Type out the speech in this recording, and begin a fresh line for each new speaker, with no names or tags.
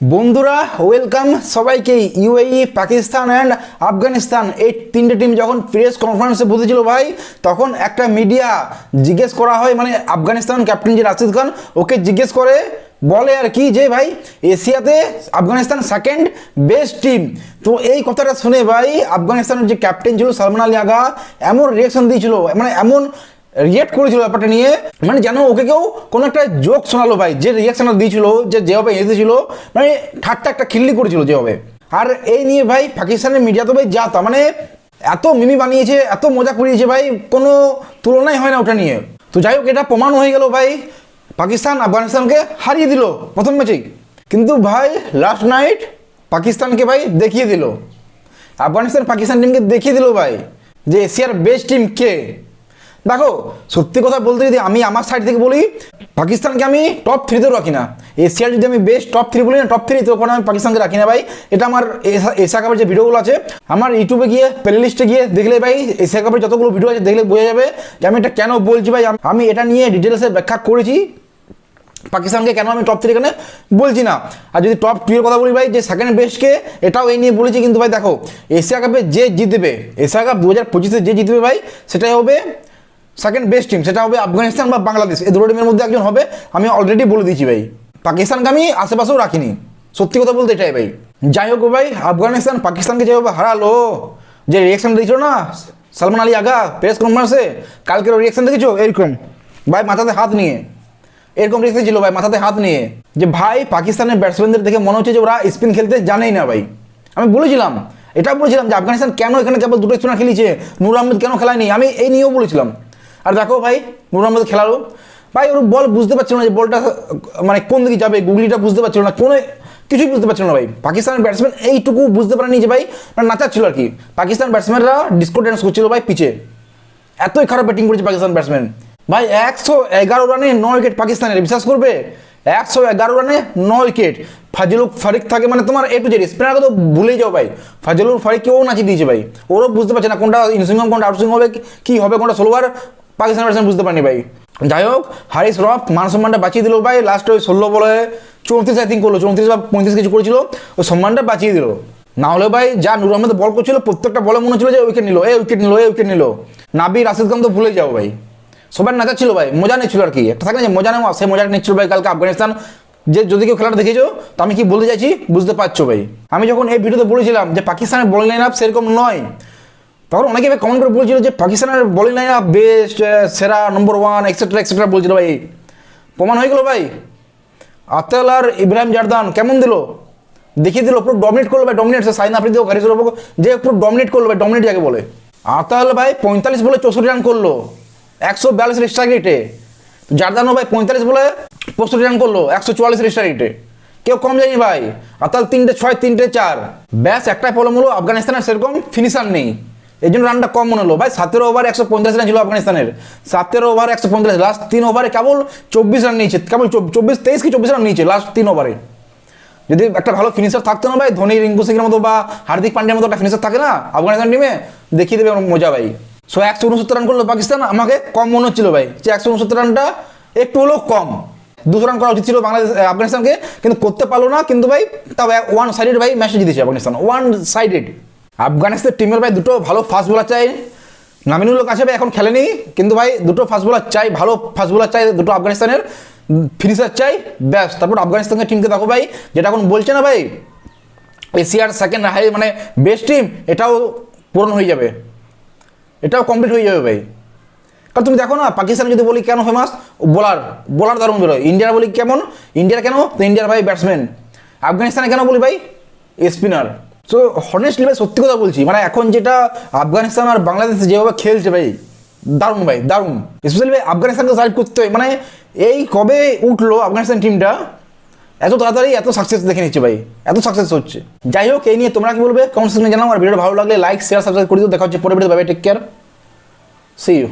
বন্ধুরা ওয়েলকাম সবাইকে UAE Pakistan and Afghanistan এই তিনটে টিম যখন প্রেস কনফারেন্সে বসেছিল ভাই, তখন একটা মিডিয়া জিজ্ঞেস করা হয় মানে আফগানিস্তান ক্যাপ্টেন যে রাশিদ খান, ওকে জিজ্ঞেস করে, বলে আর কি যে ভাই, এশিয়াতে আফগানিস্তান সেকেন্ড বেস্ট টিম তো এই কথাটা শুনে ভাই, আফগানিস্তানের যে ক্যাপ্টেন ছিল সালমান আলী আগা, এমন রিয়াকশন দিয়েছিল মানে এমন রিয়েক্ট করেছিল ব্যাপারটা নিয়ে। মানে যেন ওকে কেউ কোনো একটা জোক শোনালো ভাই, যে রিয়াকশনটা দিয়েছিল, যে যেভাবে এসেছিল মানে ঠাট্টা একটা খিল্লি করেছিল যেভাবে। আর এই নিয়ে ভাই পাকিস্তানের মিডিয়া তো ভাই যা তা মানে এত মিমি বানিয়েছে, এত মজা করিয়েছে ভাই, কোনো তুলনাই হয় না ওটা নিয়ে। তো যাই হোক, এটা প্রমাণ হয়ে গেল ভাই, পাকিস্তান আফগানিস্তানকে হারিয়ে দিল প্রথম ম্যাচেই কিন্তু ভাই লাস্ট নাইট পাকিস্তানকে ভাই দেখিয়ে দিল। আফগানিস্তান পাকিস্তান টিমকে দেখিয়ে দিল ভাই, যে এশিয়ার বেস্ট টিম কে। দেখো, সত্যি কথা বলতে যদি আমি আমার সাইড থেকে বলি, পাকিস্তানকে আমি টপ থ্রিতেও রাখি না। এশিয়ার যদি আমি বেস্ট টপ থ্রি বলি না টপ থ্রি তো আমি পাকিস্তানকে রাখি না ভাই। এটা আমার এশিয়া কাপের যে ভিডিওগুলো আছে, আমার ইউটিউবে গিয়ে প্লে লিস্টে গিয়ে দেখলে ভাই, এশিয়া কাপের যতগুলো ভিডিও আছে, দেখলে বোঝা যাবে যে আমি এটা কেন বলছি ভাই। আমি এটা নিয়ে ডিটেলসে ব্যাখ্যা করেছি। পাকিস্তানকে কেন আমি টপ থ্রি এখানে বলছি না। আর যদি টপ টু এর কথা বলি ভাই, যে সেকেন্ড বেস্টকে এটাও এই নিয়ে বলেছি কিন্তু ভাই, দেখো, এশিয়া কাপে যে জিতবে, এশিয়া কাপ দু হাজার পঁচিশে যে জিতবে ভাই, সেটাই হবে সেকেন্ড বেস্ট টিম সেটা হবে আফগানিস্তান বা বাংলাদেশ। এই দুটো টিমের মধ্যে একজন হবে, আমি অলরেডি বলে দিয়েছি ভাই। পাকিস্তানকে আমি আশেপাশেও রাখিনি। সত্যি কথা বলতে এটাই ভাই। যাই হোক ভাই, আফগানিস্তান পাকিস্তানকে যেভাবে হারালো, যে রিয়াকশন দিয়েছিল না, সালমান আলী আগা প্রেস কনফারেন্সে কালকের রিয়াকশন দেখেছ? এরকম। ভাই, মাথাতে হাত নিয়ে। এরকম রিস্ক ছিল ভাই, মাথাতে হাত নিয়ে। যে ভাই, পাকিস্তানের ব্যাটসম্যানদের দেখে মনে হচ্ছে যে ওরা স্পিন খেলতে জানেই না ভাই। আমি বলেছিলাম, এটা বলেছিলাম যে আফগানিস্তান কেন এখানে কেবল দুটো স্পিনার খেলিয়েছে নূর আহমেদ কেন খেলায়নি? আমি এই নিয়েও বলেছিলাম। আর দেখো ভাই আহমেদ খেলালো ভাই, ওর বল বুঝতে পারছিল না যে বলটা মানে কোন দিকে যাবে, গুগলিটা বুঝতে পারছিল না, কোনো কিছুই বুঝতে পারছিল না ভাই। পাকিস্তানের ব্যাটসম্যান এইটুকু বুঝতে পারেনি যে ভাই মানে নাচাচ্ছিল আর কি। পাকিস্তান ব্যাটসম্যানরা ডিসকো ড্যান্স করছিল ভাই পিচে। এতই খারাপ ব্যাটিং করেছে পাকিস্তান ব্যাটসম্যান ভাই, একশো এগারো রানে নয় উইকেট পাকিস্তানের, বিশ্বাস করবে? একশো এগারো রানে নয় উইকেট ফাজিলুল ফারিক থাকে মানে তোমার এ টু জেড স্পিনারকে তো ভুলেই যাও ভাই। ফাজিলুল ফারিককেও নাচিয়ে দিয়েছে ভাই। ওরও বুঝতে পারছে না কোনটা ইনসুইং কোনটা আউটসুইং হবে, কী হবে, কোনটা ষোলোবার পাকিস্তান ব্যাটসম্যান বুঝতে পারেনি ভাই। যাই হোক, হারিস রফ মান সম্মানটা বাঁচিয়ে দিল ভাই। লাস্ট ওই ষোলো বলে চৌত্রিশ আই থিঙ্ক করল। চৌত্রিশ বা পঁয়ত্রিশ কিছু করেছিল। ওই সম্মানটা বাঁচিয়ে দিল। না হলে ভাই, যা নুর আহমেদ বল করছিল, প্রত্যেকটা বলে মনে হচ্ছিল যে উইকেট নিল, এ উইকেট নিল, এ উইকেট নিল। নাবি রাশিদ খান তো ভুলে যাও ভাই। সবার নাচাচ্ছিল ভাই, মজা নিচ্ছিল আর কি। একটা থাকে যে, মজা নেওয়া সেই মজাটা নিচ্ছিল ভাই কালকে আফগানিস্তান। যে, যদি কেউ খেলাটা দেখেছ, তো আমি কি বলতে চাইছি? বুঝতে পারছ ভাই। আমি যখন এই ভিডিওতে বলেছিলাম যে, পাকিস্তানের বোলিং লাইন আপ সেরকম নয়। তখন অনেকে কমেন্ট করে বলছিল যে পাকিস্তানের বোলিং লাইন আপ বেস্ট সেরা নম্বর ওয়ান এক্সেট্রা এক্সেট্রা বলছিল ভাই। প্রমাণ হয়ে গেলো ভাই। আতেল আর ইব্রাহিম জারদান কেমন দিল? দেখিয়ে দিল, পুরো ডমিনেট করল ভাই ডমিনেট সাইন আফ্রিদি ও হারিসুর যে পুরো ডমিনেট করল ভাই ডমিনেট যাকে বলে। আতাল ভাই পঁয়তাল্লিশ বলে চৌষট্টি রান করল, একশো বিয়াল্লিশ স্ট্রাইক রেটে জারদানও ভাই পঁয়তাল্লিশ বলে পঁয়ষট্টি রান করল, একশো চুয়াল্লিশ স্ট্রাইক রেটে কেউ কম যায়নি ভাই আতাল তিনটে ছয়, তিনটে চার। ব্যাস, একটাই প্রবলেম হলো, আফগানিস্তানের সেরকম ফিনিশার নেই। এই জন্য রানটা কম মনে হলো। ভাই, সতেরো ওভার একশো পঞ্চাশ রান ছিল আফগানিস্তানের। সতেরো ওভার একশো পঞ্চাশ লাস্ট তিন ওভারে কেবল চব্বিশ রান নিয়েছে। কেবল চব- চব্বিশ, তেইশ কি চব্বিশ রান নিয়েছে লাস্ট তিন ওভারে যদি একটা ভালো ফিনিশার থাকতো না ভাই, ধোনি, রিঙ্কু সিংয়ের মতো বা হার্দিক পান্ডিয়ার মতো একটা ফিনিশার থাকে না, আফগানিস্তান টিমে দেখিয়ে দেবে মজা ভাই। সো একশো উনসত্তর রান করল পাকিস্তান, আমাকে কম মনে হচ্ছিল ভাই যে একশো উনসত্তর রানটা একটু হলেও কম। দুশো রান করা উচিত ছিল বাংলাদেশ আফগানিস্তানকে, কিন্তু করতে পারল না, কিন্তু ভাই তাও ওয়ান সাইডেড ভাই ম্যাচটা জিতেছে আফগানিস্তান ওয়ান সাইডেড আফগানিস্তান টিমের ভাই দুটো ভালো ফাস্ট বোলার চাই। নামিনুল কাছে ভাই, এখন খেলেনি। কিন্তু ভাই দুটো ফাস্ট বোলার চাই, ভালো ফাস্ট বোলার চাই দুটো আফগানিস্তানের। ফিনিশার চাই, ব্যাস। তারপর আফগানিস্তানের টিমকে দেখো ভাই, যেটা এখন বলছে না ভাই, এশিয়ার সেকেন্ড হাই মানে বেস্ট টিম এটাও পূরণ হয়ে যাবে। এটাও কমপ্লিট হয়ে যাবে ভাই। কারণ তুমি দেখো না, পাকিস্তান যদি বলি কেন ফেমাস বোলার বোলার দারুণ বেরোয় ইন্ডিয়ার বলি কেমন? ইন্ডিয়ার কেন? তো ইন্ডিয়ার ভাই ব্যাটসম্যান আফগানিস্তানে কেন বলি ভাই? স্পিনার সো হনেস্টলি ভাই, সত্যি কথা বলছি। মানে এখন যেটা আফগানিস্তান আর বাংলাদেশ যেভাবে খেলছে ভাই, দারুণ ভাই, দারুণ। স্পেশালি ভাই, আফগানিস্তানকে সাইড করতে হয়। মানে এই কবে উঠল আফগানিস্তান টিমটা এত তাড়াতাড়ি এত সাকসেস দেখে নিচ্ছে ভাই, এত সাকসেস হচ্ছে। যাই হোক, এই নিয়ে তোমরা কি বলবে? কমেন্ট সেকশনে জানাও। আর ভিডিওটা ভালো লাগলে লাইক শেয়ার সাবস্ক্রাইব করে দিও। দেখা হচ্ছে পরে ভিডিও ভাই টেক কেয়ার সি ইউ